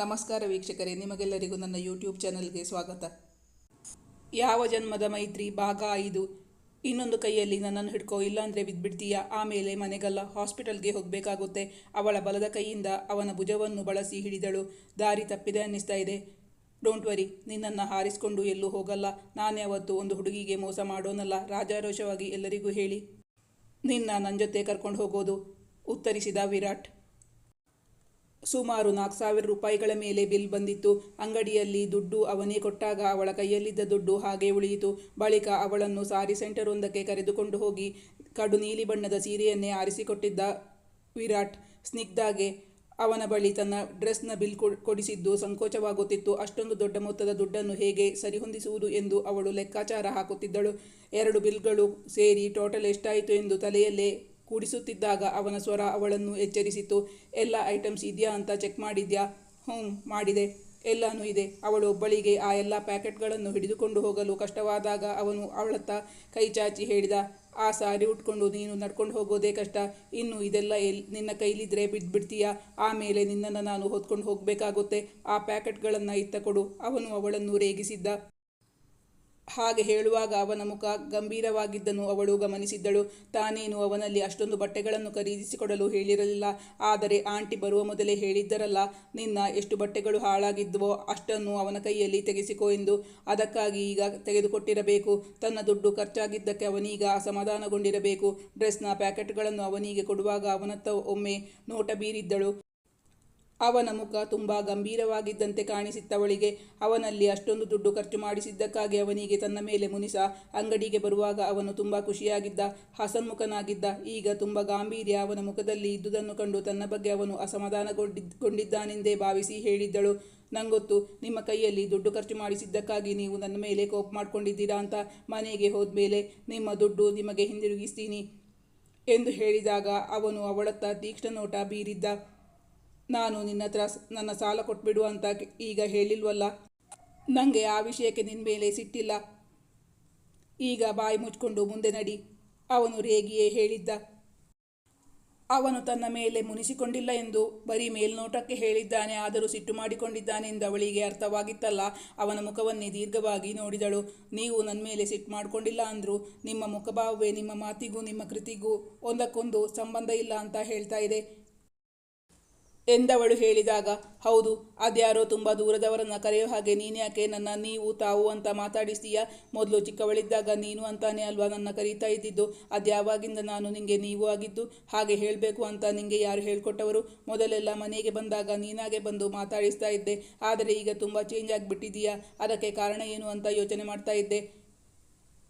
ನಮಸ್ಕಾರ ವೀಕ್ಷಕರೇ, ನಿಮಗೆಲ್ಲರಿಗೂ ನನ್ನ ಯೂಟ್ಯೂಬ್ ಚಾನಲ್ಗೆ ಸ್ವಾಗತ. ಯಾವ ಜನ್ಮದ ಮೈತ್ರಿ, ಭಾಗ ಐದು. ಇನ್ನೊಂದು ಕೈಯಲ್ಲಿ ನನ್ನನ್ನು ಹಿಡ್ಕೋ, ಇಲ್ಲಾಂದರೆ ಬಿದ್ದುಬಿಡ್ತೀಯ ಆಮೇಲೆ ಮನೆಗಲ್ಲ ಹಾಸ್ಪಿಟಲ್ಗೆ ಹೋಗಬೇಕಾಗುತ್ತೆ. ಅವಳ ಬಲದ ಕೈಯಿಂದ ಅವನ ಭುಜವನ್ನು ಬಳಸಿ ಹಿಡಿದಳು. ದಾರಿ ತಪ್ಪಿದೆ ಅನ್ನಿಸ್ತಾ ಇದೆ. ಡೋಂಟ್ ವರಿ ನಿನ್ನನ್ನು ಹಾರಿಸ್ಕೊಂಡು ಎಲ್ಲೂ ಹೋಗಲ್ಲ. ನಾನೇ ಅವತ್ತು ಒಂದು ಹುಡುಗಿಗೆ ಮೋಸ ಮಾಡೋನಲ್ಲ. ರಾಜಾರೋಷವಾಗಿ ಎಲ್ಲರಿಗೂ ಹೇಳಿ. ನಿನ್ನ ನನ್ನ ಜೊತೆ ಕರ್ಕೊಂಡು ಹೋಗೋದು, ಉತ್ತರಿಸಿದ ವಿರಾಟ್. ಸುಮಾರು ನಾಲ್ಕು ಸಾವಿರ ರೂಪಾಯಿಗಳ ಮೇಲೆ ಬಿಲ್ ಬಂದಿತ್ತು. ಅಂಗಡಿಯಲ್ಲಿ ದುಡ್ಡು ಅವನೇ ಕೊಟ್ಟಾಗ ಅವಳ ಕೈಯಲ್ಲಿದ್ದ ದುಡ್ಡು ಹಾಗೆ ಉಳಿಯಿತು. ಬಳಿಕ ಅವಳನ್ನು ಸಾರಿ ಸೆಂಟರ್ ಒಂದಕ್ಕೆ ಕರೆದುಕೊಂಡು ಹೋಗಿ ಕಡು ನೀಲಿ ಬಣ್ಣದ ಸೀರೆಯನ್ನೇ ಆರಿಸಿಕೊಟ್ಟಿದ್ದ ವಿರಾಟ್ ಸ್ನಿಗ್ಧಾಗೆ ಅವನ ಬಳಿ ತನ್ನ ಡ್ರೆಸ್ನ ಬಿಲ್ ಕೊಡಿಸಿದ್ದು ಸಂಕೋಚವಾಗುತ್ತಿತ್ತು. ಅಷ್ಟೊಂದು ದೊಡ್ಡ ಮೊತ್ತದ ದುಡ್ಡನ್ನು ಹೇಗೆ ಸರಿಹೊಂದಿಸುವುದು ಎಂದು ಅವಳು ಲೆಕ್ಕಾಚಾರ ಹಾಕುತ್ತಿದ್ದಳು. ಎರಡು ಬಿಲ್ಗಳು ಸೇರಿ ಟೋಟಲ್ ಎಷ್ಟಾಯಿತು ಎಂದು ತಲೆಯಲ್ಲೇ ಕೂಡಿಸುತ್ತಿದ್ದಾಗ ಅವನ ಸ್ವರ ಅವಳನ್ನು ಎಚ್ಚರಿಸಿತು. ಎಲ್ಲ ಐಟಮ್ಸ್ ಇದೆಯಾ ಅಂತ ಚೆಕ್ ಮಾಡಿದ್ಯಾ? ಹ್ಞೂ, ಮಾಡಿದೆ. ಎಲ್ಲನೂ ಇದೆ. ಅವಳು ಒಬ್ಬಳಿಗೆ ಆ ಎಲ್ಲ ಪ್ಯಾಕೆಟ್ಗಳನ್ನು ಹಿಡಿದುಕೊಂಡು ಹೋಗಲು ಕಷ್ಟವಾದಾಗ ಅವನು ಅವಳತ್ತ ಕೈ ಚಾಚಿ ಹೇಳಿದ, ಆ ಸಾರಿ ಉಟ್ಕೊಂಡು ನೀನು ನಡ್ಕೊಂಡು ಹೋಗೋದೇ ಕಷ್ಟ. ಇನ್ನು ಇದೆಲ್ಲ ಎಲ್, ನಿನ್ನ ಕೈಲಿದ್ರೆ ಬಿದ್ದುಬಿಡ್ತೀಯ ಆಮೇಲೆ ನಿನ್ನನ್ನು ನಾನು ಹೊತ್ಕೊಂಡು ಹೋಗಬೇಕಾಗುತ್ತೆ. ಆ ಪ್ಯಾಕೆಟ್ಗಳನ್ನು ಇತ್ತ ಕೊಡು. ಅವನು ಅವಳನ್ನು ರೇಗಿಸಿದ್ದ. ಹಾಗೆ ಹೇಳುವಾಗ ಅವನ ಮುಖ ಗಂಭೀರವಾಗಿದ್ದನ್ನು ಅವಳು ಗಮನಿಸಿದ್ದಳು. ತಾನೇನು ಅವನಲ್ಲಿ ಅಷ್ಟೊಂದು ಬಟ್ಟೆಗಳನ್ನು ಖರೀದಿಸಿಕೊಡಲು ಹೇಳಿರಲಿಲ್ಲ. ಆದರೆ ಆಂಟಿ ಬರುವ ಮೊದಲೇ ಹೇಳಿದ್ದರಲ್ಲ, ನಿನ್ನ ಎಷ್ಟು ಬಟ್ಟೆಗಳು ಹಾಳಾಗಿದ್ವೋ ಅಷ್ಟನ್ನು ಅವನ ಕೈಯಲ್ಲಿ ತೆಗೆಸಿಕೋ ಎಂದು. ಅದಕ್ಕಾಗಿ ಈಗ ತೆಗೆದುಕೊಟ್ಟಿರಬೇಕು. ತನ್ನ ದುಡ್ಡು ಖರ್ಚಾಗಿದ್ದಕ್ಕೆ ಅವನೀಗ ಅಸಮಾಧಾನಗೊಂಡಿರಬೇಕು. ಡ್ರೆಸ್ನ ಪ್ಯಾಕೆಟ್ಗಳನ್ನು ಅವನಿಗೆ ಕೊಡುವಾಗ ಅವನತ್ತ ಒಮ್ಮೆ ನೋಟ ಬೀರಿದ್ದಳು. ಅವನ ಮುಖ ತುಂಬ ಗಂಭೀರವಾಗಿದ್ದಂತೆ ಕಾಣಿಸಿತ್ತವಳಿಗೆ. ಅವನಲ್ಲಿ ಅಷ್ಟೊಂದು ದುಡ್ಡು ಖರ್ಚು ಮಾಡಿಸಿದ್ದಕ್ಕಾಗಿ ಅವನಿಗೆ ತನ್ನ ಮೇಲೆ ಮುನಿಸ ಅಂಗಡಿಗೆ ಬರುವಾಗ ಅವನು ತುಂಬ ಖುಷಿಯಾಗಿದ್ದ ಹಸನ್ಮುಖನಾಗಿದ್ದ ಈಗ ತುಂಬ ಗಾಂಭೀರ್ಯ ಅವನ ಮುಖದಲ್ಲಿ ಇದ್ದುದನ್ನು ಕಂಡು ತನ್ನ ಬಗ್ಗೆ ಅವನು ಅಸಮಾಧಾನಗೊಂಡಿದ್ದಾನೆಂದೇ ಭಾವಿಸಿ ಹೇಳಿದ್ದಳು. ನಂಗೊತ್ತು, ನಿಮ್ಮ ಕೈಯಲ್ಲಿ ದುಡ್ಡು ಖರ್ಚು ಮಾಡಿಸಿದ್ದಕ್ಕಾಗಿ ನೀವು ನನ್ನ ಮೇಲೆ ಕೋಪ ಮಾಡ್ಕೊಂಡಿದ್ದೀರಾ ಅಂತ ಮನೆಗೆ ಹೋದ್ಮೇಲೆ ನಿಮ್ಮ ದುಡ್ಡು ನಿಮಗೆ ಹಿಂದಿರುಗಿಸ್ತೀನಿ ಎಂದು ಹೇಳಿದಾಗ ಅವನು ಅವಳತ್ತ ತೀಕ್ಷ್ಣ ನೋಟ ಬೀರಿದ್ದ. ನಾನು ನಿನ್ನ ಹತ್ರ ನನ್ನ ಸಾಲ ಕೊಟ್ಬಿಡು ಅಂತ ಈಗ ಹೇಳಿಲ್ವಲ್ಲ? ನನಗೆ ಆ ವಿಷಯಕ್ಕೆ ನಿನ್ನ ಮೇಲೆ ಸಿಟ್ಟಿಲ್ಲ. ಈಗ ಬಾಯಿ ಮುಚ್ಕೊಂಡು ಮುಂದೆ ನಡಿ. ಅವನು ರೇಗಿಯೇ ಹೇಳಿದ್ದ. ಅವನು ತನ್ನ ಮೇಲೆ ಮುನಿಸಿಕೊಂಡಿಲ್ಲ ಎಂದು ಬರೀ ಮೇಲ್ನೋಟಕ್ಕೆ ಹೇಳಿದ್ದಾನೆ, ಆದರೂ ಸಿಟ್ಟು ಮಾಡಿಕೊಂಡಿದ್ದಾನೆ ಎಂದು ಅವಳಿಗೆ ಅರ್ಥವಾಗಿತ್ತಲ್ಲ. ಅವನ ಮುಖವನ್ನೇ ದೀರ್ಘವಾಗಿ ನೋಡಿದಳು. ನೀವು ನನ್ನ ಮೇಲೆ ಸಿಟ್ಟು ಮಾಡಿಕೊಂಡಿಲ್ಲ ಅಂದರೂ, ನಿಮ್ಮ ಮುಖಭಾವವೇ ನಿಮ್ಮ ಮಾತಿಗೂ ನಿಮ್ಮ ಕೃತಿಗೂ ಒಂದಕ್ಕೊಂದು ಸಂಬಂಧ ಇಲ್ಲ ಅಂತ ಹೇಳ್ತಾ ಇದೆ. ಎಂದವಳು ಹೇಳಿದಾಗ, ಹೌದು, ಅದ್ಯಾರೋ ತುಂಬ ದೂರದವರನ್ನ ಕರೆಯೋ ಹಾಗೆ ನೀನ್ಯಾಕೆ ನನ್ನ ನೀವು ತಾವು ಅಂತ ಮಾತಾಡಿಸ್ತೀಯ? ಮೊದಲು ಚಿಕ್ಕವಳಿದ್ದಾಗ ನೀನು ಅಂತಾನೆ ಅಲ್ವಾ ನನ್ನ ಕರೀತಾ ಇದ್ದಿದ್ದು? ಅದ್ಯಾವಾಗಿಂದ ನಾನು ನಿಂಗೆ ನೀವು ಆಗಿದ್ದು? ಹಾಗೆ ಹೇಳಬೇಕು ಅಂತ ನಿಂಗೆ ಯಾರು ಹೇಳ್ಕೊಟ್ಟವರು? ಮೊದಲೆಲ್ಲ ಮನೆಗೆ ಬಂದಾಗ ನೀನಾಗೆ ಬಂದು ಮಾತಾಡಿಸ್ತಾ ಇದ್ದೆ. ಆದರೆ ಈಗ ತುಂಬ ಚೇಂಜ್ ಆಗಿಬಿಟ್ಟಿದೀಯಾ ಅದಕ್ಕೆ ಕಾರಣ ಏನು ಅಂತ ಯೋಚನೆ ಮಾಡ್ತಾ ಇದ್ದೆ.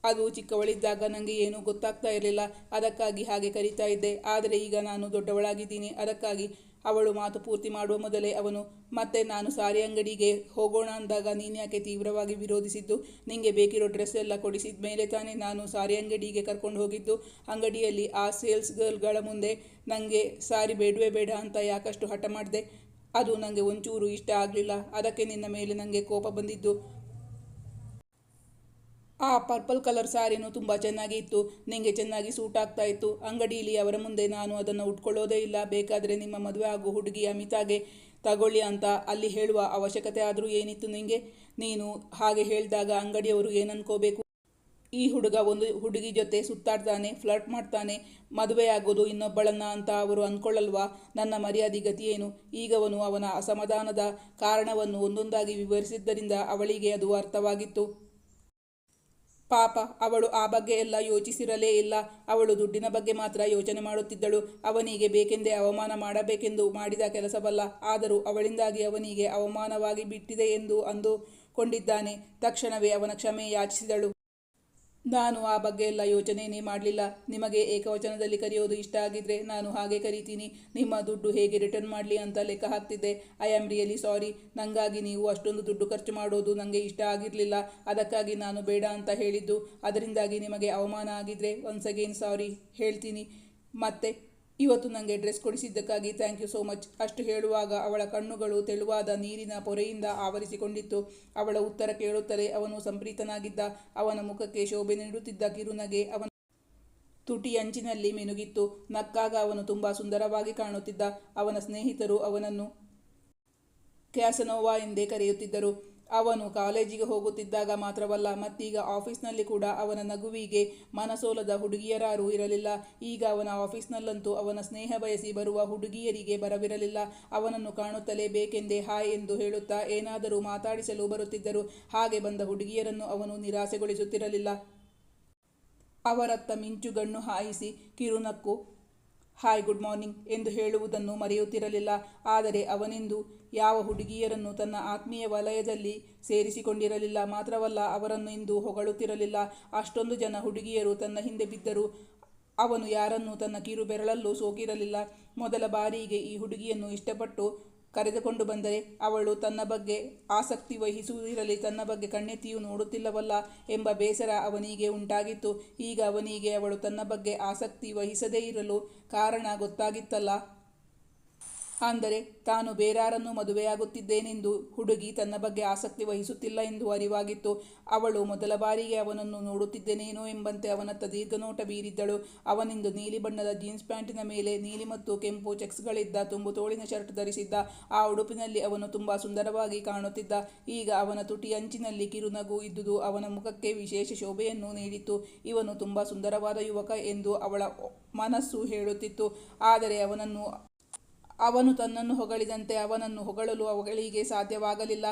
ಅದು ಚಿಕ್ಕವಳಿದ್ದಾಗ ನನಗೆ ಏನೂ ಗೊತ್ತಾಗ್ತಾ ಇರಲಿಲ್ಲ. ಅದಕ್ಕಾಗಿ ಹಾಗೆ ಕರೀತಾ ಇದ್ದೆ. ಆದರೆ ಈಗ ನಾನು ದೊಡ್ಡವಳಾಗಿದ್ದೀನಿ. ಅದಕ್ಕಾಗಿ ಅವಳು ಮಾತು ಪೂರ್ತಿ ಮಾಡುವ ಮೊದಲೇ ಅವನು, ಮತ್ತೆ ನಾನು ಸಾರಿ ಅಂಗಡಿಗೆ ಹೋಗೋಣ ಅಂದಾಗ ನೀನ್ಯಾಕೆ ತೀವ್ರವಾಗಿ ವಿರೋಧಿಸಿದ್ದು? ನಿಂಗೆ ಬೇಕಿರೋ ಡ್ರೆಸ್ ಎಲ್ಲ ಕೊಡಿಸಿದ ಮೇಲೆ ತಾನೇ ನಾನು ಸಾರಿ ಅಂಗಡಿಗೆ ಕರ್ಕೊಂಡು ಹೋಗಿದ್ದು. ಅಂಗಡಿಯಲ್ಲಿ ಆ ಸೇಲ್ಸ್ ಗರ್ಲ್ಗಳ ಮುಂದೆ ನನಗೆ ಸಾರಿ ಬೇಡವೇ ಬೇಡ ಅಂತ ಯಾಕಷ್ಟು ಹಠ ಮಾಡಿದೆ? ಅದು ನನಗೆ ಒಂಚೂರು ಇಷ್ಟ ಆಗಲಿಲ್ಲ. ಅದಕ್ಕೆ ನಿನ್ನ ಮೇಲೆ ನನಗೆ ಕೋಪ ಬಂದಿದ್ದು. ಪರ್ಪಲ್ ಕಲರ್ ಸ್ಯಾರಿನೂ ತುಂಬ ಚೆನ್ನಾಗಿ ಇತ್ತು. ನಿಮಗೆ ಚೆನ್ನಾಗಿ ಸೂಟ್ ಆಗ್ತಾ ಇತ್ತು. ಅಂಗಡಿಯಲ್ಲಿ ಅವರ ಮುಂದೆ ನಾನು ಅದನ್ನು ಉಟ್ಕೊಳ್ಳೋದೇ ಇಲ್ಲ. ಬೇಕಾದರೆ ನಿಮ್ಮ ಮದುವೆ ಆಗೋ ಹುಡುಗಿ ಅಮಿತಾಗೆ ತಗೊಳ್ಳಿ ಅಂತ ಅಲ್ಲಿ ಹೇಳುವ ಅವಶ್ಯಕತೆ ಆದರೂ ಏನಿತ್ತು ನಿಮಗೆ ನೀನು ಹಾಗೆ ಹೇಳಿದಾಗ ಅಂಗಡಿಯವರು ಏನನ್ಕೋಬೇಕು ಈ ಹುಡುಗ ಒಂದು ಹುಡುಗಿ ಜೊತೆ ಸುತ್ತಾಡ್ತಾನೆ ಫ್ಲರ್ಟ್ ಮಾಡ್ತಾನೆ, ಮದುವೆ ಆಗೋದು ಇನ್ನೊಬ್ಬಳನ್ನ ಅಂತ ಅವರು ಅಂದ್ಕೊಳ್ಳಲ್ವಾ ನನ್ನ ಮರ್ಯಾದೆ ಗತಿಯೇನು ಈಗವನು ಅವನ ಅಸಮಾಧಾನದ ಕಾರಣವನ್ನು ಒಂದೊಂದಾಗಿ ವಿವರಿಸಿದ್ದರಿಂದ ಅವಳಿಗೆ ಅದು ಅರ್ಥವಾಗಿತ್ತು. ಪಾಪ, ಅವಳು ಆ ಬಗ್ಗೆ ಎಲ್ಲ ಯೋಚಿಸಿರಲೇ ಇಲ್ಲ. ಅವಳು ದುಡ್ಡಿನ ಬಗ್ಗೆ ಮಾತ್ರ ಯೋಚನೆ ಮಾಡುತ್ತಿದ್ದಳು. ಅವನಿಗೆ ಬೇಕೆಂದೇ ಅವಮಾನ ಮಾಡಬೇಕೆಂದು ಮಾಡಿದ ಕೆಲಸವಲ್ಲ. ಆದರೂ ಅವಳಿಂದಾಗಿ ಅವನಿಗೆ ಅವಮಾನವಾಗಿ ಬಿಟ್ಟಿದೆ ಎಂದು ಅಂದುಕೊಂಡಿದ್ದಾನೆ. ತಕ್ಷಣವೇ ಅವನ ಕ್ಷಮೆ ಯಾಚಿಸಿದಳು. ನಾನು ಆ ಬಗ್ಗೆ ಎಲ್ಲ ಯೋಚನೆಯೇ ಮಾಡಲಿಲ್ಲ. ನಿಮಗೆ ಏಕವಚನದಲ್ಲಿ ಕರೆಯೋದು ಇಷ್ಟ ಆಗಿದ್ರೆ ನಾನು ಹಾಗೆ ಕರಿತೀನಿ. ನಿಮ್ಮ ದುಡ್ಡು ಹೇಗೆ ರಿಟರ್ನ್ ಮಾಡಲಿ ಅಂತ ಲೆಕ್ಕ ಹಾಕ್ತಿದ್ದೆ. I am really sorry. ನನಗಾಗಿ ನೀವು ಅಷ್ಟೊಂದು ದುಡ್ಡು ಖರ್ಚು ಮಾಡೋದು ನನಗೆ ಇಷ್ಟ ಆಗಿರಲಿಲ್ಲ. ಅದಕ್ಕಾಗಿ ನಾನು ಬೇಡ ಅಂತ ಹೇಳಿದ್ದು. ಅದರಿಂದಾಗಿ ನಿಮಗೆ ಅವಮಾನ ಆಗಿದ್ರೆ ಒನ್ಸ್ ಅಗೇನ್ ಸಾರಿ ಹೇಳ್ತೀನಿ. ಮತ್ತೆ ಇವತ್ತು ನನಗೆ ಡ್ರೆಸ್ ಕೊಡಿಸಿದ್ದಕ್ಕಾಗಿ ಥ್ಯಾಂಕ್ ಯು ಸೋ ಮಚ್ ಅಷ್ಟು ಹೇಳುವಾಗ ಅವಳ ಕಣ್ಣುಗಳು ತೆಳುವಾದ ನೀರಿನ ಪೊರೆಯಿಂದ ಆವರಿಸಿಕೊಂಡಿತ್ತು. ಅವಳ ಉತ್ತರ ಕೇಳುತ್ತಲೇ ಅವನು ಸಂಪ್ರೀತನಾಗಿದ್ದ. ಅವನ ಮುಖಕ್ಕೆ ಶೋಭೆ ನೀಡುತ್ತಿದ್ದ ಕಿರುನಗೆ ಅವನ ತುಟಿ ಅಂಚಿನಲ್ಲಿ ಮಿನುಗಿತ್ತು. ನಕ್ಕಾಗ ಅವನು ತುಂಬ ಸುಂದರವಾಗಿ ಕಾಣುತ್ತಿದ್ದ. ಅವನ ಸ್ನೇಹಿತರು ಅವನನ್ನು ಕ್ಯಾಸನೋವಾ ಎಂದೇ ಕರೆಯುತ್ತಿದ್ದರು. ಅವನು ಕಾಲೇಜಿಗೆ ಹೋಗುತ್ತಿದ್ದಾಗ ಮಾತ್ರವಲ್ಲ, ಮತ್ತೀಗ ಆಫೀಸ್ನಲ್ಲಿ ಕೂಡ ಅವನ ನಗುವಿಗೆ ಮನಸೋಲದ ಹುಡುಗಿಯರಾರೂ ಇರಲಿಲ್ಲ. ಈಗ ಅವನ ಆಫೀಸ್ನಲ್ಲಂತೂ ಅವನ ಸ್ನೇಹ ಬಯಸಿ ಬರುವ ಹುಡುಗಿಯರಿಗೆ ಬರವಿರಲಿಲ್ಲ. ಅವನನ್ನು ಕಾಣುತ್ತಲೇ ಬೇಕೆಂದೇ ಹಾಯ್ ಎಂದು ಹೇಳುತ್ತಾ ಏನಾದರೂ ಮಾತಾಡಿಸಲು ಬರುತ್ತಿದ್ದರು ಹಾಗೆ ಬಂದ ಹುಡುಗಿಯರನ್ನು ಅವನು ನಿರಾಸೆಗೊಳಿಸುತ್ತಿರಲಿಲ್ಲ. ಅವರತ್ತ ಮಿಂಚುಗಣ್ಣು ಹಾಯಿಸಿ, ಕಿರುನಕ್ಕು, ಹಾಯ್, ಗುಡ್ ಮಾರ್ನಿಂಗ್ ಎಂದು ಹೇಳುವುದನ್ನು ಮರೆಯುತ್ತಿರಲಿಲ್ಲ. ಆದರೆ ಅವನೆಂದು ಯಾವ ಹುಡುಗಿಯರನ್ನು ತನ್ನ ಆತ್ಮೀಯ ವಲಯದಲ್ಲಿ ಸೇರಿಸಿಕೊಂಡಿರಲಿಲ್ಲ, ಮಾತ್ರವಲ್ಲ ಅವರನ್ನು ಇಂದು ಹೊಗಳುತ್ತಿರಲಿಲ್ಲ. ಅಷ್ಟೊಂದು ಜನ ಹುಡುಗಿಯರು ತನ್ನ ಹಿಂದೆ ಬಿದ್ದರು ಅವನು ಯಾರನ್ನೂ ತನ್ನ ಕಿರು ಬೆರಳಲ್ಲೂ ಸೋಕಿರಲಿಲ್ಲ. ಮೊದಲ ಬಾರಿಗೆ ಈ ಹುಡುಗಿಯನ್ನು ಇಷ್ಟಪಟ್ಟು ಕರೆದುಕೊಂಡು ಬಂದರೆ ಅವಳು ತನ್ನ ಬಗ್ಗೆ ಆಸಕ್ತಿ ವಹಿಸುವುದಿರಲಿ, ತನ್ನ ಬಗ್ಗೆ ಕಣ್ಣೆತ್ತಿಯೂ ನೋಡುತ್ತಿಲ್ಲವಲ್ಲ ಎಂಬ ಬೇಸರ ಅವನಿಗೆ ಉಂಟಾಗಿತ್ತು. ಈಗ ಅವನಿಗೆ ಅವಳು ತನ್ನ ಬಗ್ಗೆ ಆಸಕ್ತಿ ವಹಿಸದೇ ಇರಲು ಕಾರಣ ಗೊತ್ತಾಗಿತ್ತಲ್ಲ. ಅಂದರೆ ತಾನು ಬೇರಾರನ್ನು ಮದುವೆಯಾಗುತ್ತಿದ್ದೇನೆಂದು ಹುಡುಗಿ ತನ್ನ ಬಗ್ಗೆ ಆಸಕ್ತಿ ವಹಿಸುತ್ತಿಲ್ಲ ಎಂದು ಅರಿವಾಗಿತ್ತು. ಅವಳು ಮೊದಲ ಬಾರಿಗೆ ಅವನನ್ನು ನೋಡುತ್ತಿದ್ದೇನೇನೋ ಎಂಬಂತೆ ಅವನತ್ತ ದೀರ್ಘನೋಟ ಬೀರಿದ್ದಳು. ಅವನಿಂದು ನೀಲಿ ಬಣ್ಣದ ಜೀನ್ಸ್ ಪ್ಯಾಂಟಿನ ಮೇಲೆ ನೀಲಿ ಮತ್ತು ಕೆಂಪು ಚೆಕ್ಸ್ಗಳಿದ್ದ ತುಂಬು ತೋಳಿನ ಶರ್ಟ್ ಧರಿಸಿದ್ದ. ಆ ಉಡುಪಿನಲ್ಲಿ ಅವನು ತುಂಬ ಸುಂದರವಾಗಿ ಕಾಣುತ್ತಿದ್ದ. ಈಗ ಅವನ ತುಟಿ ಅಂಚಿನಲ್ಲಿ ಕಿರುನಗು ಇದ್ದುದು ಅವನ ಮುಖಕ್ಕೆ ವಿಶೇಷ ಶೋಭೆಯನ್ನು ನೀಡಿತ್ತು. ಇವನು ತುಂಬ ಸುಂದರವಾದ ಯುವಕ ಎಂದು ಅವಳ ಮನಸ್ಸು ಹೇಳುತ್ತಿತ್ತು. ಆದರೆ ಅವನನ್ನು ಅವನು ತನ್ನನ್ನು ಹೊಗಳಿದಂತೆ ಅವನನ್ನು ಹೊಗಳಲು ಅವುಗಳಿಗೆ ಸಾಧ್ಯವಾಗಲಿಲ್ಲ.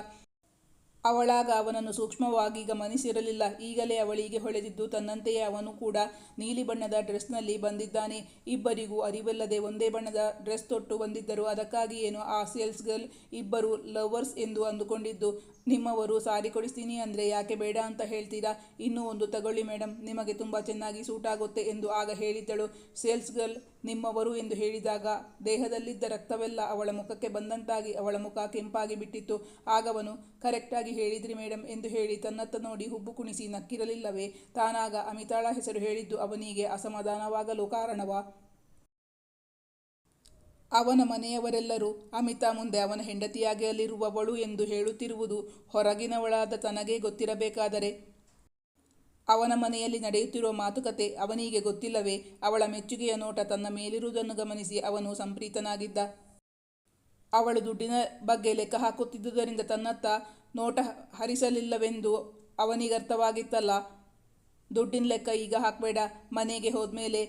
ಅವಳಾಗ ಅವನನ್ನು ಸೂಕ್ಷ್ಮವಾಗಿ ಗಮನಿಸಿರಲಿಲ್ಲ. ಈಗಲೇ ಅವಳಿಗೆ ಹೊಳೆದಿದ್ದು ತನ್ನಂತೆಯೇ ಅವನು ಕೂಡ ನೀಲಿ ಬಣ್ಣದ ಡ್ರೆಸ್ನಲ್ಲಿ ಬಂದಿದ್ದಾನೆ. ಇಬ್ಬರಿಗೂ ಅರಿವಿಲ್ಲದೆ ಒಂದೇ ಬಣ್ಣದ ಡ್ರೆಸ್ ತೊಟ್ಟು ಬಂದಿದ್ದರು. ಅದಕ್ಕಾಗಿ ಏನು, ಆ ಸೇಲ್ಸ್ ಗರ್ಲ್ ಇಬ್ಬರು ಲವರ್ಸ್ ಎಂದು ಅಂದುಕೊಂಡಿದ್ದು, ನಿಮ್ಮವರು ಸಾರಿ ಕೊಡಿಸ್ತೀನಿ ಅಂದರೆ ಯಾಕೆ ಬೇಡ ಅಂತ ಹೇಳ್ತೀರಾ? ಇನ್ನೂ ಒಂದು ತಗೊಳ್ಳಿ ಮೇಡಮ್ ನಿಮಗೆ ತುಂಬ ಚೆನ್ನಾಗಿ ಸೂಟ್ ಆಗುತ್ತೆ ಎಂದು ಆಗ ಹೇಳಿದ್ದಳು. ಸೇಲ್ಸ್ ಗರ್ಲ್, ನಿಮ್ಮವರು ಎಂದು ಹೇಳಿದಾಗ ದೇಹದಲ್ಲಿದ್ದ ರಕ್ತವೆಲ್ಲ ಅವಳ ಮುಖಕ್ಕೆ ಬಂದಂತಾಗಿ ಅವಳ ಮುಖ ಕೆಂಪಾಗಿ ಬಿಟ್ಟಿತ್ತು. ಆಗವನು ಕರೆಕ್ಟಾಗಿ ಹೇಳಿದ್ರಿ ಮೇಡಮ್ ಎಂದು ಹೇಳಿ ತನ್ನತ್ತ ನೋಡಿ ಹುಬ್ಬು ಕುಣಿಸಿ ನಕ್ಕಿರಲಿಲ್ಲವೇ? ತಾನಾಗ ಅಮಿತಾಳ ಹೆಸರು ಹೇಳಿದ್ದು ಅವನಿಗೆ ಅಸಮಾಧಾನವಾಗಲು ಕಾರಣವ? ಅವನ ಮನೆಯವರೆಲ್ಲರೂ ಅಮಿತಾ ಮುಂದೆ ಅವನ ಹೆಂಡತಿಯಾಗಲಿರುವವಳು ಎಂದು ಹೇಳುತ್ತಿರುವುದು ಹೊರಗಿನವಳಾದ ತನಗೇ ಗೊತ್ತಿರಬೇಕಾದರೆ. ಅವನ ಮನೆಯಲ್ಲಿ ನಡೆಯುತ್ತಿರುವ ಮಾತುಕತೆ ಅವನಿಗೆ ಗೊತ್ತಿಲ್ಲವೇ? ಅವಳ ಮೆಚ್ಚುಗೆಯ ನೋಟ ತನ್ನ ಮೇಲಿರುವುದನ್ನು ಗಮನಿಸಿ ಅವನು ಸಂಪ್ರೀತನಾಗಿದ್ದ. ಅವಳು ದುಡ್ಡಿನ ಬಗ್ಗೆ ಲೆಕ್ಕ ಹಾಕುತ್ತಿದ್ದುದರಿಂದ ತನ್ನತ್ತ ನೋಟ ಹರಿಸಲಿಲ್ಲವೆಂದು ಅವನಿಗರ್ಥವಾಗಿತ್ತಲ್ಲ. ದುಡ್ಡಿನ ಲೆಕ್ಕ ಈಗ ಹಾಕಬೇಡ, ಮನೆಗೆ ಹೋದ್ಮೇಲೆ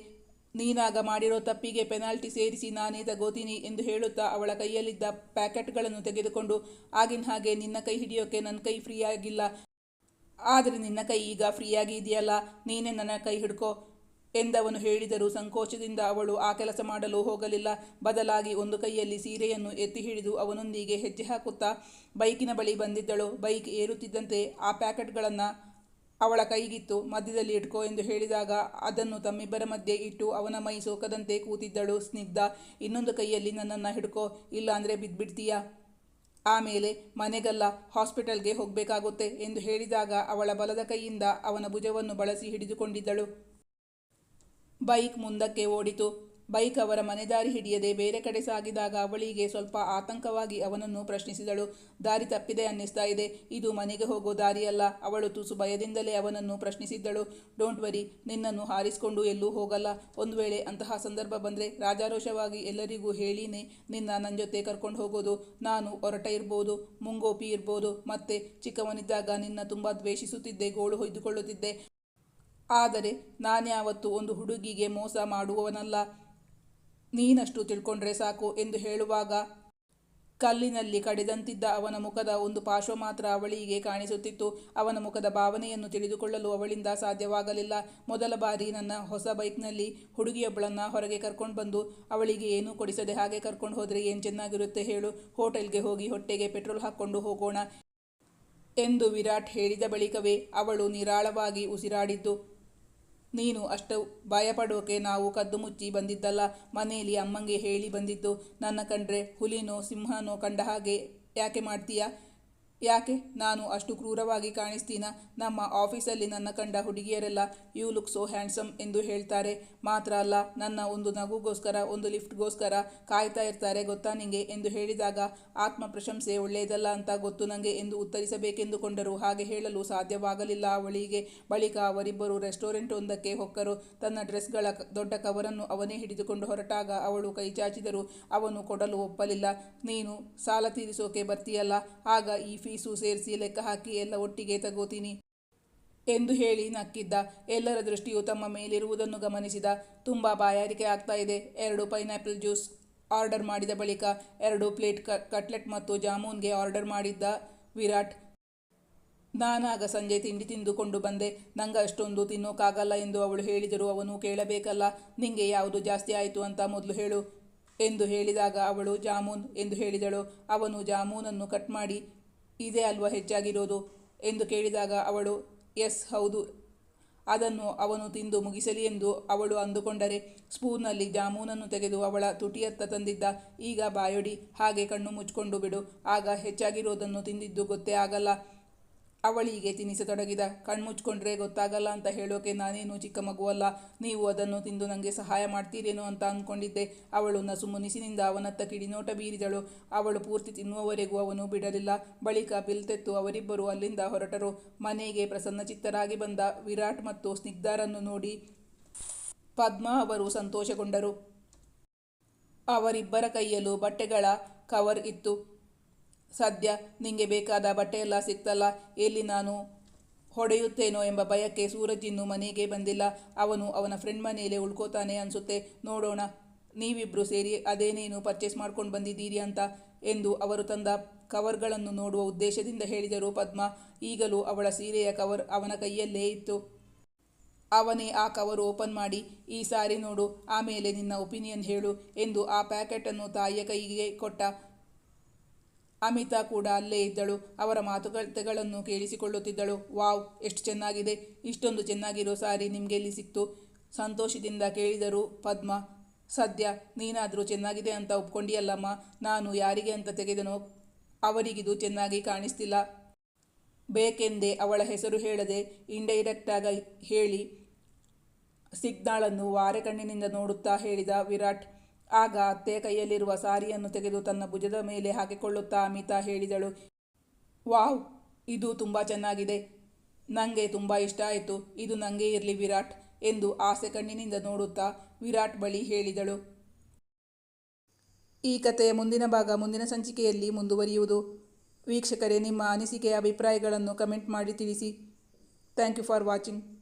ನೀನಾಗ ಮಾಡಿರೋ ತಪ್ಪಿಗೆ ಪೆನಾಲ್ಟಿ ಸೇರಿಸಿ ನಾನೇ ತಗೋತೀನಿ ಎಂದು ಹೇಳುತ್ತಾ ಅವಳ ಕೈಯಲ್ಲಿದ್ದ ಪ್ಯಾಕೆಟ್ಗಳನ್ನು ತೆಗೆದುಕೊಂಡು, ಆಗಿನ ಹಾಗೆ ನಿನ್ನ ಕೈ ಹಿಡಿಯೋಕೆ ನನ್ನ ಕೈ ಫ್ರೀ ಆಗಿಲ್ಲ ಆದರೆ ನಿನ್ನ ಕೈ ಈಗ ಫ್ರೀಯಾಗಿ ಇದೆಯಲ್ಲ, ನೀನೇ ನನ್ನ ಕೈ ಹಿಡ್ಕೋ. ಎಂದವನು ಹೇಳಿದರೂ ಸಂಕೋಚದಿಂದ ಅವಳು ಆ ಕೆಲಸ ಮಾಡಲು ಹೋಗಲಿಲ್ಲ. ಬದಲಾಗಿ ಒಂದು ಕೈಯಲ್ಲಿ ಸೀರೆಯನ್ನು ಎತ್ತಿ ಹಿಡಿದು ಅವನೊಂದಿಗೆ ಹೆಜ್ಜೆ ಹಾಕುತ್ತಾ ಬೈಕಿನ ಬಳಿ ಬಂದಿದ್ದಳು. ಬೈಕ್ ಏರುತ್ತಿದ್ದಂತೆ ಆ ಪ್ಯಾಕೆಟ್ಗಳನ್ನು ಅವಳ ಕೈಗಿತ್ತು. ಮಧ್ಯದಲ್ಲಿ ಇಟ್ಕೋ ಎಂದು ಹೇಳಿದಾಗ ಅದನ್ನು ತಮ್ಮಿಬ್ಬರ ಮಧ್ಯೆ ಇಟ್ಟು ಅವನ ಮೈ ಸೋಕದಂತೆ ಕೂತಿದ್ದಳು ಸ್ನಿಗ್ಧ. ಇನ್ನೊಂದು ಕೈಯಲ್ಲಿ ನನ್ನನ್ನು ಹಿಡ್ಕೋ ಇಲ್ಲಾಂದರೆ ಬಿದ್ದುಬಿಡ್ತೀಯಾ ಆಮೇಲೆ, ಮನೆಗಲ್ಲ, ಹಾಸ್ಪಿಟಲ್ಗೆ ಹೋಗಬೇಕಾಗುತ್ತೆ ಎಂದು ಹೇಳಿದಾಗ ಅವಳ ಬಲದ ಕೈಯಿಂದ ಅವನ ಭುಜವನ್ನು ಬಳಸಿ ಹಿಡಿದುಕೊಂಡಿದ್ದಳು. ಬೈಕ್ ಮುಂದಕ್ಕೆ ಓಡಿತು. ಬೈಕ್ ಅವರ ಮನೆದಾರಿ ಹಿಡಿಯದೆ ಬೇರೆ ಕಡೆ ಸಾಗಿದಾಗ ಅವಳಿಗೆ ಸ್ವಲ್ಪ ಆತಂಕವಾಗಿ ಅವನನ್ನು ಪ್ರಶ್ನಿಸಿದಳು. ದಾರಿ ತಪ್ಪಿದೆ ಅನ್ನಿಸ್ತಾ ಇದೆ. ಇದು ಮನೆಗೆ ಹೋಗೋ ದಾರಿಯಲ್ಲ. ಅವಳು ತುಸು ಭಯದಿಂದಲೇ ಅವನನ್ನು ಪ್ರಶ್ನಿಸಿದ್ದಳು. ಡೋಂಟ್ ವರಿ, ನಿನ್ನನ್ನು ಹಾರಿಸಿಕೊಂಡು ಎಲ್ಲೂ ಹೋಗಲ್ಲ. ಒಂದು ವೇಳೆ ಅಂತಹ ಸಂದರ್ಭ ಬಂದರೆ ರಾಜಾರೋಷವಾಗಿ ಎಲ್ಲರಿಗೂ ಹೇಳಿನೇ ನಿನ್ನ ನನ್ನ ಜೊತೆ ಕರ್ಕೊಂಡು ಹೋಗೋದು. ನಾನು ಹೊರಟ ಇರ್ಬೋದು, ಮುಂಗೋಪಿ ಇರ್ಬೋದು, ಮತ್ತೆ ಚಿಕ್ಕವನಿದ್ದಾಗ ನಿನ್ನ ತುಂಬ ದ್ವೇಷಿಸುತ್ತಿದ್ದೆ, ಗೋಳು ಹೊಯ್ದುಕೊಳ್ಳುತ್ತಿದ್ದೆ. ಆದರೆ ನಾನ್ಯಾವತ್ತೂ ಒಂದು ಹುಡುಗಿಗೆ ಮೋಸ ಮಾಡುವವನಲ್ಲ. ನೀನಷ್ಟು ತಿಳ್ಕೊಂಡ್ರೆ ಸಾಕು ಎಂದು ಹೇಳುವಾಗ ಕಲ್ಲಿನಲ್ಲಿ ಕಡಿದಂತಿದ್ದ ಅವನ ಮುಖದ ಒಂದು ಪಾರ್ಶ್ವ ಮಾತ್ರ ಅವಳಿಗೆ ಕಾಣಿಸುತ್ತಿತ್ತು. ಅವನ ಮುಖದ ಭಾವನೆಯನ್ನು ತಿಳಿದುಕೊಳ್ಳಲು ಅವಳಿಂದ ಸಾಧ್ಯವಾಗಲಿಲ್ಲ. ಮೊದಲ ಬಾರಿ ನನ್ನ ಹೊಸ ಬೈಕ್ನಲ್ಲಿ ಹುಡುಗಿಯೊಬ್ಬಳನ್ನು ಹೊರಗೆ ಕರ್ಕೊಂಡು ಬಂದು, ಅವಳಿಗೆ ಏನೂ ಕೊಡಿಸದೆ ಹಾಗೆ ಕರ್ಕೊಂಡು ಹೋದರೆ ಏನು ಚೆನ್ನಾಗಿರುತ್ತೆ ಹೇಳು. ಹೋಟೆಲ್ಗೆ ಹೋಗಿ ಹೊಟ್ಟೆಗೆ ಪೆಟ್ರೋಲ್ ಹಾಕ್ಕೊಂಡು ಹೋಗೋಣ ಎಂದು ವಿರಾಟ್ ಹೇಳಿದ ಬಳಿಕವೇ ಅವಳು ನಿರಾಳವಾಗಿ ಉಸಿರಾಡಿದ್ದು. ನೀನು ಅಷ್ಟು ಭಯಪಡೋಕೆ ನಾವು ಕದ್ದು ಮುಚ್ಚಿ ಬಂದಿದ್ದಲ್ಲ. ಮನೆಯಲ್ಲಿ ಅಮ್ಮಂಗೆ ಹೇಳಿ ಬಂದಿದ್ದು, ನನ್ನ ಕಂಡ್ರೆ ಹುಲಿನೋ ಸಿಂಹನೋ ಕಂಡ ಹಾಗೆ ಯಾಕೆ ಮಾಡ್ತೀಯಾ? ಯಾಕೆ? ನಾನು ಅಷ್ಟು ಕ್ರೂರವಾಗಿ ಕಾಣಿಸ್ತೀನ? ನಮ್ಮ ಆಫೀಸಲ್ಲಿ ನನ್ನ ಕಂಡ ಹುಡುಗಿಯರೆಲ್ಲ ಯು ಲುಕ್ ಸೋ ಹ್ಯಾಂಡ್ಸಮ್ ಎಂದು ಹೇಳ್ತಾರೆ. ಮಾತ್ರ ಅಲ್ಲ, ನನ್ನ ಒಂದು ನಗುಗೋಸ್ಕರ, ಒಂದು ಲಿಫ್ಟ್ಗೋಸ್ಕರ ಕಾಯ್ತಾ ಇರ್ತಾರೆ, ಗೊತ್ತಾ ನಿಂಗೆ? ಎಂದು ಹೇಳಿದಾಗ ಆತ್ಮ ಪ್ರಶಂಸೆ ಒಳ್ಳೆಯದಲ್ಲ ಅಂತ ಗೊತ್ತು ನನಗೆ ಎಂದು ಉತ್ತರಿಸಬೇಕೆಂದುಕೊಂಡರು. ಹಾಗೆ ಹೇಳಲು ಸಾಧ್ಯವಾಗಲಿಲ್ಲ. ಅವಳಿಗೆ ಬಳಿಕ ಅವರಿಬ್ಬರು ರೆಸ್ಟೋರೆಂಟ್ ಒಂದಕ್ಕೆ ಹೊಕ್ಕರು. ತನ್ನ ಡ್ರೆಸ್ಗಳ ದೊಡ್ಡ ಕವರನ್ನು ಅವನೇ ಹಿಡಿದುಕೊಂಡು ಹೊರಟಾಗ ಅವಳು ಕೈ ಚಾಚಿದರು ಅವನು ಕೊಡಲು ಒಪ್ಪಲಿಲ್ಲ. ನೀನು ಸಾಲ ತೀರಿಸೋಕೆ ಬರ್ತೀಯಲ್ಲ, ಆಗ ಈ ಫೀಸು ಸೇರಿಸಿ ಲೆಕ್ಕ ಹಾಕಿ ಎಲ್ಲ ಒಟ್ಟಿಗೆ ತಗೋತೀನಿ ಎಂದು ಹೇಳಿ ನಕ್ಕಿದ್ದ. ಎಲ್ಲರ ದೃಷ್ಟಿಯು ತಮ್ಮ ಮೇಲಿರುವುದನ್ನು ಗಮನಿಸಿದ. ತುಂಬ ಬಾಯಾರಿಕೆ ಆಗ್ತಾ ಇದೆ. ಎರಡು ಪೈನಾಪಲ್ ಜ್ಯೂಸ್ ಆರ್ಡರ್ ಮಾಡಿದ ಬಳಿಕ ಎರಡು ಪ್ಲೇಟ್ ಕಟ್ಲೆಟ್ ಮತ್ತು ಜಾಮೂನ್ಗೆ ಆರ್ಡರ್ ಮಾಡಿದ್ದ ವಿರಾಟ್. ನಾನಾಗ ಸಂಜೆ ತಿಂಡಿ ತಿಂದುಕೊಂಡು ಬಂದೆ. ನಂಗೆ ಅಷ್ಟೊಂದು ತಿನ್ನೋಕ್ಕಾಗಲ್ಲ ಎಂದು ಅವಳು ಹೇಳಿದರು ಅವನು ಕೇಳಬೇಕಲ್ಲ, ನಿಂಗೆ ಯಾವುದು ಜಾಸ್ತಿ ಆಯಿತು ಅಂತ ಮೊದಲು ಹೇಳು ಎಂದು ಹೇಳಿದಾಗ ಅವಳು ಜಾಮೂನ್ ಎಂದು ಹೇಳಿದಳು. ಅವನು ಜಾಮೂನನ್ನು ಕಟ್ ಮಾಡಿ ಇದೇ ಅಲ್ವಾ ಹೆಚ್ಚಾಗಿರೋದು? ಎಂದು ಕೇಳಿದಾಗ ಅವಳು, ಎಸ್, ಹೌದು. ಅದನ್ನು ಅವನು ತಿಂದು ಮುಗಿಸಲಿ ಎಂದು ಅವಳು ಅಂದುಕೊಂಡರೆ ಸ್ಪೂನ್ನಲ್ಲಿ ಜಾಮೂನನ್ನು ತೆಗೆದು ಅವಳ ತುಟಿಯತ್ತ ತಂದಿದ್ದ, ಈಗ ಬಾಯೊಡಿ, ಹಾಗೆ ಕಣ್ಣು ಮುಚ್ಕೊಂಡು ಬಿಡು. ಆಗ ಹೆಚ್ಚಾಗಿರೋದನ್ನು ತಿಂದಿದ್ದು ಗೊತ್ತೇ ಆಗಲ್ಲ. ಅವಳಿಗೆ ತಿನ್ನಿಸತೊಡಗಿದ, ಕಣ್ಮುಚ್ಕೊಂಡ್ರೆ ಗೊತ್ತಾಗಲ್ಲ ಅಂತ ಹೇಳೋಕೆ ನಾನೇನು ಚಿಕ್ಕ ಮಗುವಲ್ಲ. ನೀವು ಅದನ್ನು ತಿಂದು ನನಗೆ ಸಹಾಯ ಮಾಡ್ತೀರೇನೋ ಅಂತ ಅಂದ್ಕೊಂಡಿದ್ದೆ ಅವಳು ನಸು ಮುನಿಸಿನಿಂದ ಅವನತ್ತ ಕಿಡಿನೋಟ ಬೀರಿದಳು. ಅವಳು ಪೂರ್ತಿ ತಿನ್ನುವವರೆಗೂ ಅವನು ಬಿಡಲಿಲ್ಲ. ಬಳಿಕ ಬಿಲ್ ತೆತ್ತು ಅವರಿಬ್ಬರು ಅಲ್ಲಿಂದ ಹೊರಟರು. ಮನೆಗೆ ಪ್ರಸನ್ನಚಿತ್ತರಾಗಿ ಬಂದ ವಿರಾಟ್ ಮತ್ತು ಸ್ನಿಗ್ಧರನ್ನು ನೋಡಿ ಪದ್ಮಾ ಅವರು ಸಂತೋಷಗೊಂಡರು. ಅವರಿಬ್ಬರ ಕೈಯಲ್ಲೂ ಬಟ್ಟೆಗಳ ಕವರ್ ಇತ್ತು. ಸದ್ಯ ನಿಂಗೆ ಬೇಕಾದ ಬಟ್ಟೆಯೆಲ್ಲ ಸಿಕ್ತಲ್ಲ, ಎಲ್ಲಿ ನಾನು ಹೊಡೆಯುತ್ತೇನೋ ಎಂಬ ಭಯಕ್ಕೆ ಸೂರಜ್ ಇನ್ನೂ ಮನೆಗೆ ಬಂದಿಲ್ಲ. ಅವನು ಅವನ ಫ್ರೆಂಡ್ ಮನೆಯಲ್ಲೇ ಉಳ್ಕೋತಾನೆ ಅನಿಸುತ್ತೆ. ನೋಡೋಣ ನೀವಿಬ್ಬರು ಸೇರಿ ಅದೇನೇನು ಪರ್ಚೇಸ್ ಮಾಡ್ಕೊಂಡು ಬಂದಿದ್ದೀರಿ ಅಂತ ಎಂದು ಅವರು ತಂದ ಕವರ್ಗಳನ್ನು ನೋಡುವ ಉದ್ದೇಶದಿಂದ ಹೇಳಿದರು ಪದ್ಮ. ಈಗಲೂ ಅವಳ ಸೀರೆಯ ಕವರ್ ಅವನ ಕೈಯಲ್ಲೇ ಇತ್ತು. ಅವನೇ ಆ ಕವರ್ ಓಪನ್ ಮಾಡಿ, ಈ ಸಾರಿ ನೋಡು, ಆಮೇಲೆ ನಿನ್ನ ಒಪಿನಿಯನ್ ಹೇಳು ಎಂದು ಆ ಪ್ಯಾಕೆಟನ್ನು ತಾಯಿಯ ಕೈಗೆ ಕೊಟ್ಟ. ಅಮಿತಾ ಕೂಡ ಅಲ್ಲೇ ಇದ್ದಳು. ಅವರ ಮಾತುಕತೆಗಳನ್ನು ಕೇಳಿಸಿಕೊಳ್ಳುತ್ತಿದ್ದಳು. ವಾವ್, ಎಷ್ಟು ಚೆನ್ನಾಗಿದೆ. ಇಷ್ಟೊಂದು ಚೆನ್ನಾಗಿರೋ ಸಾರಿ ನಿಮಗೆಲ್ಲಿ ಸಿಕ್ತು? ಸಂತೋಷದಿಂದ ಕೇಳಿದರು ಪದ್ಮ. ಸದ್ಯ ನೀನಾದರೂ ಚೆನ್ನಾಗಿದೆ ಅಂತ ಒಪ್ಕೊಂಡಿಯಲ್ಲಮ್ಮ. ನಾನು ಯಾರಿಗೆ ಅಂತ ತೆಗೆದನೋ ಅವರಿಗಿದು ಚೆನ್ನಾಗಿ ಕಾಣಿಸ್ತಿಲ್ಲ. ಬೇಕೆಂದೇ ಅವಳ ಹೆಸರು ಹೇಳದೆ ಇಂಡೈರೆಕ್ಟಾಗಿ ಹೇಳಿ ಸಿಗ್ನಾಳನ್ನು ವಾರೆ ಕಣ್ಣಿನಿಂದ ನೋಡುತ್ತಾ ಹೇಳಿದ ವಿರಾಟ್. ಆಗ ಅತ್ತೆ ಕೈಯಲ್ಲಿರುವ ಸಾರಿಯನ್ನು ತೆಗೆದು ತನ್ನ ಭುಜದ ಮೇಲೆ ಹಾಕಿಕೊಳ್ಳುತ್ತಾ ಅಮಿತಾ ಹೇಳಿದಳು ವಾವ್ ಇದು ತುಂಬ ಚೆನ್ನಾಗಿದೆ. ನನಗೆ ತುಂಬ ಇಷ್ಟ ಆಯಿತು. ಇದು ನನಗೆ ಇರಲಿ ವಿರಾಟ್ ಎಂದು ಆಸೆ ಕಣ್ಣಿನಿಂದ ನೋಡುತ್ತಾ ವಿರಾಟ್ ಬಳಿ ಹೇಳಿದಳು. ಈ ಕಥೆಯ ಮುಂದಿನ ಭಾಗ ಮುಂದಿನ ಸಂಚಿಕೆಯಲ್ಲಿ ಮುಂದುವರಿಯುವುದು. ವೀಕ್ಷಕರೇ, ನಿಮ್ಮ ಅನಿಸಿಕೆಯ ಅಭಿಪ್ರಾಯಗಳನ್ನು ಕಮೆಂಟ್ ಮಾಡಿ ತಿಳಿಸಿ. Thank you for watching.